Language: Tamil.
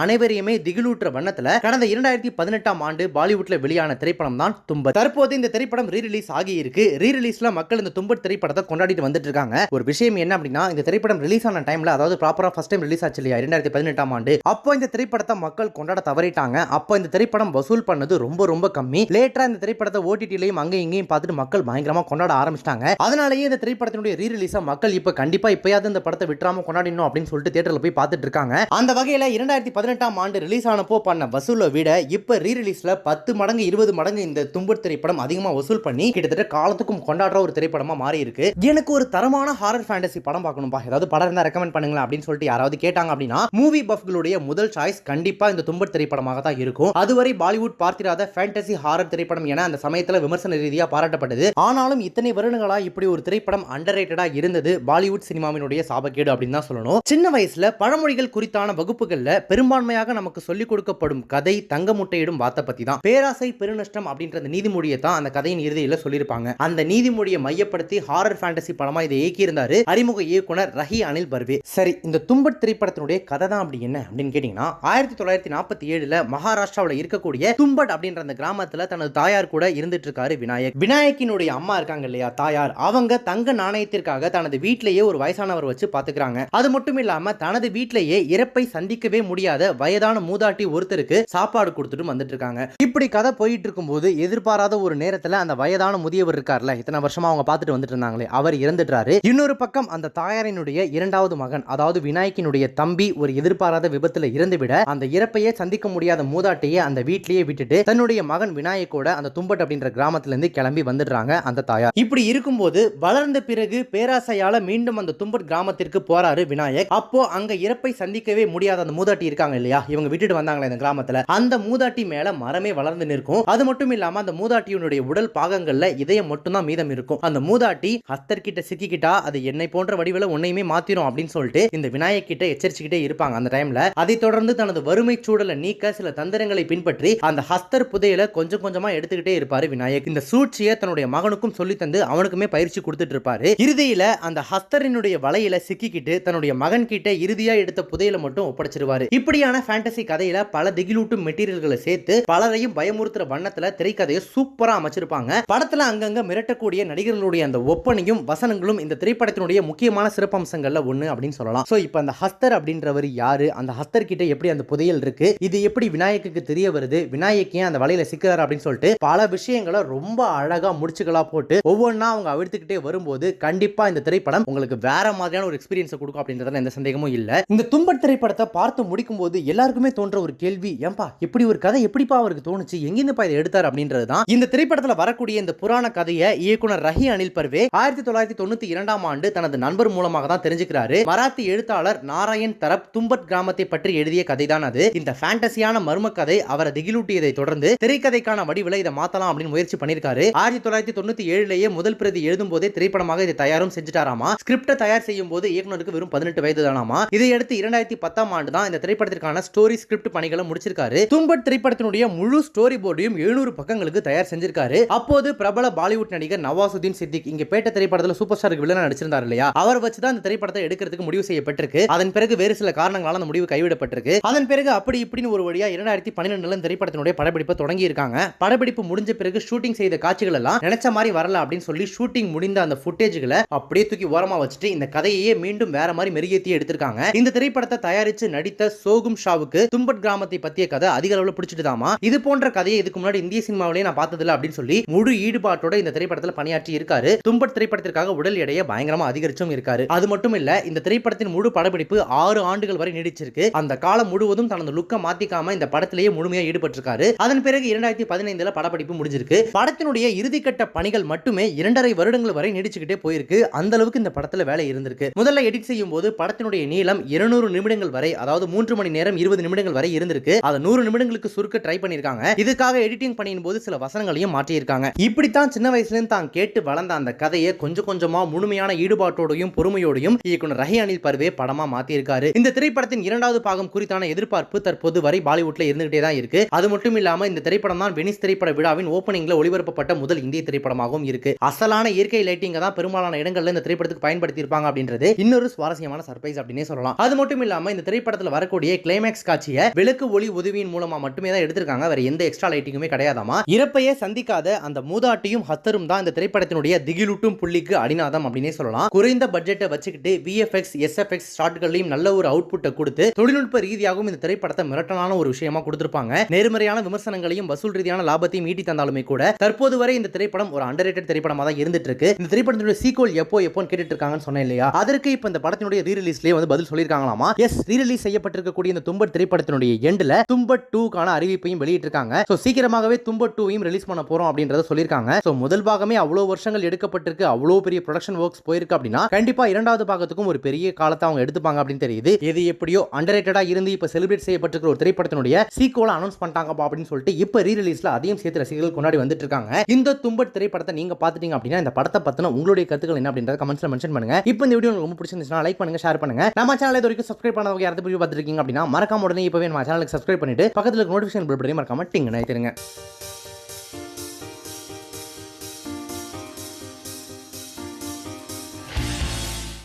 அனைவரையுமே திகிலூற்ற வண்ணத்துல கடந்த இரண்டாயிரத்தி பதினெட்டாம் ஆண்டு பாலிவுட்ல வெளியான திரைப்படம் தான் தும்பர் தற்போது இந்த திரைப்படம் ரீ ரிலீஸ் ஆகி இருக்கு ரீ ரிலீஸ்ல மக்கள் இந்த தும்பர் திரைப்படத்தை கொண்டாடிட்டு வந்துட்டு இருக்காங்க. ஒரு விஷயம் என்ன அப்படின்னா இந்த திரைப்படம் ரிலீஸ் ஆன டைம்ல அதாவது ப்ராப்பரா ஃபர்ஸ்ட் டைம் ரிலீஸ் ஆச்சு இல்லையா இரண்டாயிரத்தி பதினெட்டாம் ஆண்டு. அப்போ இந்த திரைப்படத்தை மக்கள் கொண்டாட தவறிட்டாங்க. அப்போ இந்த திரைப்படம் வசூல் பண்ணது ரொம்ப ரொம்ப கம்மி. லேட்டரா இந்த திரைப்படத்தை ஓடிடிலையும் அங்கேயும் இங்கேயும் பார்த்துட்டு மக்கள் பயங்கரமா கொண்டாட ஆரம்பிச்சிட்டாங்க. அதனாலேயே இந்த திரைப்படத்தினுடைய ரீ மக்கள் இப்போ கண்டிப்பா இப்பயாவது இந்த படத்தை விட்டுறாம கொண்டாடினோம் அப்படின்னு சொல்லிட்டு தியேட்டர்ல போய் பார்த்துட்டு இருக்காங்க. அந்த வகையில இரண்டாயிரத்தி பதினெட்டாம் ஆண்டு ரிலீஸ் ஆனப்போ பண்ண வசூலை விட இப்போ ரீ ரிலீஸ்ல பத்து மடங்கு இருபது மடங்கு இந்த தும்பட் திரைப்படம் அதிகமா வசூல் பண்ணி கிட்டத்தட்ட காலத்துக்கும் கொண்டாடுற ஒரு திரைப்படமா மாறி இருக்கு எனக்கு ஒரு தரமான ஹாரர் ஃபேண்டசி படம் பார்க்கணும்பா. ஏதாவது படம் இருந்தா ரெக்கமெண்ட் பண்ணுங்களேன் அப்படின்னு சொல்லிட்டு யாராவது கேட்டாங்க அப்படின்னா மூவி பஃப்களுடைய முதல் சாய்ஸ் கண்டிப்பா இந்த தும்பு திரைப்படமாக தான் இருக்கும். அதுவரை பாலிவுட் பார்த்திராத ஃபேண்டசி ஹாரர் திரைப்படம் என அந்த சமயத்துல விமர்சன ரீதியா பாராட்டப்பட்டது. ஆனாலும் இத்தனை வருடங்களா இப்படி ஒரு திரைப்படம் அண்டர் இருந்தது பாலிவுட் சினிமாவினுடைய சாபக்கேடு அப்படின்னு தான் சொல்லணும். சின்ன வயசுல பழமொழிகள் குறித்தான வகுப்புகள்ல பெரும்பான்மையாக நமக்கு சொல்லிக் கொடுக்கப்படும் கதை தங்க முட்டையிடும் வார்த்தை பத்தி தான். பேராசை பெருநஷ்டம் அப்படின்ற அந்த நீதிமொழியை தான் அந்த கதையின் இறுதியில சொல்லியிருப்பாங்க. அந்த நீதிமொழியை மையப்படுத்தி ஹாரர் ஃபேண்டசி படமா இதை இயக்கியிருந்தாரு அறிமுக இயக்குனர் ரஹி அனில் பர்வே. சரி இந்த தும்பட் திரைப்படத்தினுடைய கதை தான் அப்படி என்ன அப்படின்னு கேட்டீங்கன்னா ஆயிரத்தி தொள்ளாயிரத்தி நாற்பத்தி ஏழுல மகாராஷ்டிராவில் இருக்கக்கூடிய தும்பட் அப்படின்ற அந்த கிராமத்துல தனது தாயார் கூட இருந்துட்டு இருக்காரு விநாயக். விநாயகினுடைய அம்மா இருக்காங்க இல்லையா தாயார் அவங்க தங்க நாணயத்திற்காக தனது வீட்டிலேயே ஒரு வயசானவர் வச்சு பாத்துக்கிறாங்க. அது மட்டும் இல்லாம தனது வீட்டிலேயே இறப்பை சந்திக்கவே முடியாத. வயதான மூதாட்டி ஒருத்தருக்கு சாப்பாடு கொடுத்துட்டு வந்துட்டு இருக்காங்க இப்படி கதை போயிட்டு இருக்கும்போது எதிர்பாராத ஒரு நேரத்துல அந்த வயதான முதியவர் இருக்கார்ல இத்தனை வருஷமா அவங்க பார்த்துட்டு வந்துட்டு இருந்தாங்களே அவர் இறந்துட்டாரு இன்னொரு பக்கம் அந்த தாயாரினுடைய இரண்டாவது மகன் அதாவது விநாயகினுடைய தம்பி ஒரு எதிர்பாராத விபத்துல இறந்துவிட அந்த இறப்பையே சந்திக்க முடியாத மூதாட்டியை அந்த வீட்லயே விட்டுட்டு தன்னுடைய மகன் விநாயகோட அந்த தும்பட் அப்படின்ற கிராமத்துல இருந்து கிளம்பி வந்துடுறாங்க அந்த தாயார். இப்படி இருக்கும்போது வளர்ந்த பிறகு பேராசையால மீண்டும் அந்த தும்பட் கிராமத்திற்கு போறாரு விநாயக். அப்போ அங்க இறப்பை சந்திக்கவே முடியாத அந்த மூதாட்டி இருக்காங்க. வந்தாங்க இல்லையா? இவங்க விட்டுட்டு வந்தாங்களே இந்த கிராமத்துல. அந்த மூதாட்டி மேல மரமே வளர்ந்து நிற்கும். அது மட்டும் இல்லாம அந்த மூதாட்டியினுடைய உடல் பாகங்கள்ல இதயம் மட்டும்தான் மீதம் இருக்கும். அந்த மூதாட்டி ஹஸ்தர் கிட்ட சிக்கிக்கிட்டா அது என்னை போன்ற வடிவில உன்னையுமே மாத்திரும் அப்படின்னு சொல்லிட்டு இந்த விநாயக கிட்ட எச்சரிச்சுக்கிட்டே இருப்பாங்க அந்த டைம்ல அதை தொடர்ந்து தனது வறுமை சூழலை நீக்க சில தந்திரங்களை பின்பற்றி அந்த ஹஸ்தர் புதையில கொஞ்சம் கொஞ்சமா எடுத்துக்கிட்டே இருப்பாரு விநாயக் இந்த சூழ்ச்சியை தன்னுடைய மகனுக்கும் சொல்லி தந்து அவனுக்குமே பயிற்சி கொடுத்துட்டு இருப்பாரு. இறுதியில அந்த ஹஸ்தரினுடைய வலையில சிக்கிக்கிட்டு தன்னுடைய மகன் கிட்ட இறுதியா எடுத்த புதையில மட்டும் ஒப்படைச்சிருவாரு. இப்படி இப்படியான ஃபேண்டசி கதையில பல திகிலூட்டும் மெட்டீரியல்களை சேர்த்து பலரையும் பயமுறுத்துற வண்ணத்துல திரைக்கதையை சூப்பரா அமைச்சிருப்பாங்க. படத்துல அங்கங்க மிரட்டக்கூடிய நடிகர்களுடைய அந்த ஒப்பனையும் வசனங்களும் இந்த திரைப்படத்தினுடைய முக்கியமான சிறப்பம்சங்கள்ல ஒண்ணு அப்படின்னு சொல்லலாம். சோ இப்போ அந்த ஹஸ்தர் அப்படின்றவர் யாரு? அந்த ஹஸ்தர் கிட்ட எப்படி அந்த புதையல் இருக்கு? இது எப்படி விநாயகருக்கு தெரிய வருது? விநாயக் ஏன் அந்த வலையில சிக்கிறாரு அப்படின்னு சொல்லிட்டு பல விஷயங்களை ரொம்ப அழகா முடிச்சுகளா போட்டு ஒவ்வொன்றா அவங்க அவிழ்த்துக்கிட்டே வரும்போது கண்டிப்பா இந்த திரைப்படம் உங்களுக்கு வேற மாதிரியான ஒரு எக்ஸ்பீரியன்ஸ் கொடுக்கும் அப்படின்றதுல எந்த சந்தேகமும் இல்ல. இந்த தும்பட் திரைப்படத்தை பார்த்து முடிக்கும் போது எல்லாருக்குமே தோன்ற ஒரு கேள்வி ஏன்பா இப்படி ஒரு கதை எப்படிப்பா அவருக்கு தோணுச்சு? எங்கிருந்துப்பா இதை எடுத்தார் அப்படின்றது தான். இந்த திரைப்படத்தில் வரக்கூடிய இந்த புராண கதையை இயக்குனர் ரஹி அனில் பர்வே ஆயிரத்தி தொள்ளாயிரத்தி தொண்ணூத்தி இரண்டாம் ஆண்டு தனது நண்பர் மூலமாக தான் தெரிஞ்சுக்கிறாரு. மராத்தி எழுத்தாளர் நாராயண் தரப் தும்பட் கிராமத்தை பற்றி எழுதிய கதை தான் அது. இந்த ஃபேண்டசியான மர்ம கதை அவரை திகிலூட்டியதை தொடர்ந்து திரைக்கதைக்கான வடிவில் இதை மாத்தலாம் அப்படின்னு முயற்சி பண்ணிருக்காரு ஆயிரத்தி தொள்ளாயிரத்தி தொண்ணூத்தி ஏழுலேயே முதல் பிரதி எழுதும் போதே திரைப்படமாக இதை தயாரும் செஞ்சுட்டாராமா? ஸ்கிரிப்டை தயார் செய்யும் போது இயக்குனருக்கு வெறும் பதினெட்டு வயது தானாமா இதையடுத்து இரண்டாயிரத்தி பத்தாம் ஆண்டு தான் இந்த திரைப்பட திரைப்படத்திற்கான ஸ்டோரி ஸ்கிரிப்ட் பணிகளை முடிச்சிருக்காரு. தும்பட் திரைப்படத்தினுடைய முழு ஸ்டோரி போர்டையும் எழுநூறு பக்கங்களுக்கு தயார் செஞ்சிருக்காரு. அப்போது பிரபல பாலிவுட் நடிகர் நவாசுதீன் சித்திக் இங்க பேட்ட திரைப்படத்தில் சூப்பர் ஸ்டாருக்கு வில்லனா நடிச்சிருந்தார் இல்லையா? அவர் வச்சு தான் இந்த திரைப்படத்தை எடுக்கிறதுக்கு முடிவு செய்யப்பட்டிருக்கு. அதன் பிறகு வேறு சில காரணங்களால அந்த முடிவு கைவிடப்பட்டிருக்கு. அதன் பிறகு அப்படி இப்படின்னு ஒரு வழியா இரண்டாயிரத்தி பன்னிரெண்டுல திரைப்படத்தினுடைய படப்பிடிப்பை தொடங்கி இருக்காங்க படப்பிடிப்பு முடிஞ்ச பிறகு ஷூட்டிங் செய்த காட்சிகள் எல்லாம் நினைச்ச மாதிரி வரல அப்படின்னு சொல்லி ஷூட்டிங் முடிந்த அந்த ஃபுட்டேஜ்களை அப்படியே தூக்கி ஓரமா வச்சுட்டு இந்த கதையே மீண்டும் வேற மாதிரி மெருகேத்தி எடுத்திருக்காங்க. இந்த திரைப்படத்தை தயாரிச்சு நடித்த சோ சோகும் ஷாவுக்கு தும்பட் கிராமத்தை பத்திய கதை அதிக அளவுல பிடிச்சிட்டுதாமா இது போன்ற கதையை இதுக்கு முன்னாடி இந்திய சினிமாவிலேயே நான் பார்த்ததில்ல அப்படின்னு சொல்லி முழு ஈடுபாட்டோட இந்த திரைப்படத்தில் பணியாற்றி இருக்காரு. தும்பட் திரைப்படத்திற்காக உடல் எடையை பயங்கரமா அதிகரிச்சும் இருக்காரு. அது மட்டும் இல்ல இந்த திரைப்படத்தின் முழு படப்பிடிப்பு ஆறு ஆண்டுகள் வரை நீடிச்சிருக்கு. அந்த காலம் முழுவதும் தனது லுக்கை மாத்திக்காம இந்த படத்திலேயே முழுமையா ஈடுபட்டிருக்காரு. அதன் பிறகு இரண்டாயிரத்தி பதினைந்துல படப்பிடிப்பு முடிஞ்சிருக்கு. படத்தினுடைய இறுதிக்கட்ட பணிகள் மட்டுமே இரண்டரை வருடங்கள் வரை நீடிச்சுக்கிட்டே போயிருக்கு. அந்த அளவுக்கு இந்த படத்துல வேலை இருந்திருக்கு. முதல்ல எடிட் செய்யும் போது படத்தினுடைய நீளம் இருநூறு நிமிடங்கள் வரை அதாவது மூன்று மணி நேரம் இருபது நிமிடங்கள் வரை இருந்திருக்கு. அதை நூறு நிமிடங்களுக்கு சுருக்க ட்ரை பண்ணியிருக்காங்க. இதுக்காக எடிட்டிங் பண்ணியின் போது சில வசனங்களையும் மாற்றியிருக்காங்க. இப்படித்தான் சின்ன வயசுல இருந்து தான் கேட்டு வளர்ந்த அந்த கதையை கொஞ்சம் கொஞ்சமா முழுமையான ஈடுபாட்டோடையும் பொறுமையோடையும் இயக்குனர் ரஹி அனில் பர்வே படமா மாத்தியிருக்காரு. இந்த திரைப்படத்தின் இரண்டாவது பாகம் குறித்தான எதிர்பார்ப்பு தற்போது வரை பாலிவுட்ல இருந்துகிட்டே தான் இருக்கு. அது மட்டும் இல்லாம இந்த திரைப்படம் தான் வெனிஸ் திரைப்பட விழாவின் ஓப்பனிங்ல ஒளிபரப்பப்பட்ட முதல் இந்திய திரைப்படமாகவும் இருக்கு. அசலான இயற்கை லைட்டிங்க தான் பெரும்பாலான இடங்கள்ல இந்த திரைப்படத்துக்கு பயன்படுத்தி இருப்பாங்க அப்படின்றது இன்னொரு சுவாரஸ்யமான சர்ப்ரைஸ் அப்படின்னே சொல்லலாம். அது மட்டும் இல்லாம இந்த திரைப்படத்தில் வரக்கூடிய கிளைமேக்ஸ் காட்சியை விளக்கு ஒளி உதவியின் மூலமா மட்டுமே தான் எடுத்திருக்காங்க. வேற எந்த எக்ஸ்ட்ரா லைட்டிங்குமே கிடையாதாமா. இறப்பையே சந்திக்காத அந்த மூதாட்டியும் ஹத்தரும் தான் இந்த திரைப்படத்தினுடைய திகிலூட்டும் புள்ளிக்கு அடிநாதம் அப்படின்னே சொல்லலாம். குறைந்த பட்ஜெட்டை வச்சுக்கிட்டு விஎஃப்எக்ஸ் எஸ்எஃப்எக்ஸ் ஷாட்களையும் நல்ல ஒரு அவுட்புட்டை கொடுத்து தொழில்நுட்ப ரீதியாகவும் இந்த திரைப்படத்தை மிரட்டலான ஒரு விஷயமா கொடுத்திருப்பாங்க. நேர்மறையான விமர்சனங்களையும் வசூல் ரீதியான லாபத்தையும் ஈட்டி தந்தாலுமே கூட தற்போது வரை இந்த திரைப்படம் ஒரு அண்டர் திரைப்படமா தான் இருந்துட்டு இருக்கு இந்த திரைப்படத்தினுடைய சீக்வல் எப்போ எப்போன்னு கேட்டுட்டு இருக்காங்கன்னு சொன்னேன் இல்லையா? அதற்கு இப்போ இந்த படத்தினுடைய ரீ ரிலீஸ்லேயே வந்து பதில் சொல்லியிருக்காங்களாமா? எஸ் ரீ ரிலீஸ் செய்யப்பட்டிருக்கக்கூடிய இந்த தும்பட் திரைப்படத்தினுடைய எண்ட்ல தும்பட் டூக்கான அறிவிப்பையும் வெளியிட்டிருக்காங்க. ஸோ சீக்கிரமாகவே தும்பட் டூவையும் ரிலீஸ் பண்ண போறோம் அப்படின்றத சொல்லியிருக்காங்க. ஸோ முதல் பாகமே அவ்வளோ வருஷங்கள் எடுக்கப்பட்டிருக்கு. அவ்வளோ பெரிய ப்ரொடக்ஷன் ஒர்க்ஸ் போயிருக்கு அப்படின்னா கண்டிப்பா இரண்டாவது பாகத்துக்கும் ஒரு பெரிய காலத்தை அவங்க எடுத்துப்பாங்க அப்படின்னு தெரியுது. எது எப்படியோ அண்டரேட்டடா இருந்து இப்போ செலிப்ரேட் செய்யப்பட்டிருக்கிற ஒரு திரைப்படத்தினுடைய சீக்கோல அனௌன்ஸ் பண்ணிட்டாங்கப்பா அப்படின்னு சொல்லிட்டு இப்போ ரீ ரிலீஸ்ல அதையும் சேர்த்து ரசிகர்கள் கொண்டாடி வந்துட்டு இருக்காங்க இந்த தும்பட் திரைப்படத்தை நீங்க பாத்துட்டீங்க அப்படின்னா இந்த படத்தை பத்தின உங்களுடைய கருத்துக்கள் என்ன அப்படின்றத கமெண்ட்ஸ்ல மென்ஷன் பண்ணுங்க. இப்போ இந்த வீடியோ உங்களுக்கு ரொம்ப பிடிச்சிருந்துச்சுன்னா லைக் பண்ணுங்க ஷேர் பண்ணுங்க. நம்ம சேனல் இது வரைக்கும் சப்ஸ்கிரைப் பண்ணவங்க யாராவது பார்த்துருக்கீங்க அப்படின்னா மறக்காம உடனே இப்பவே நம்ம சேனலுக்கு சப்ஸ்கிரைப் பண்ணிட்டு பக்கத்துல நோட்டிஃபிகேஷன் பில் பட்டனையும் மறக்காம டிங் நினைத்துருங்க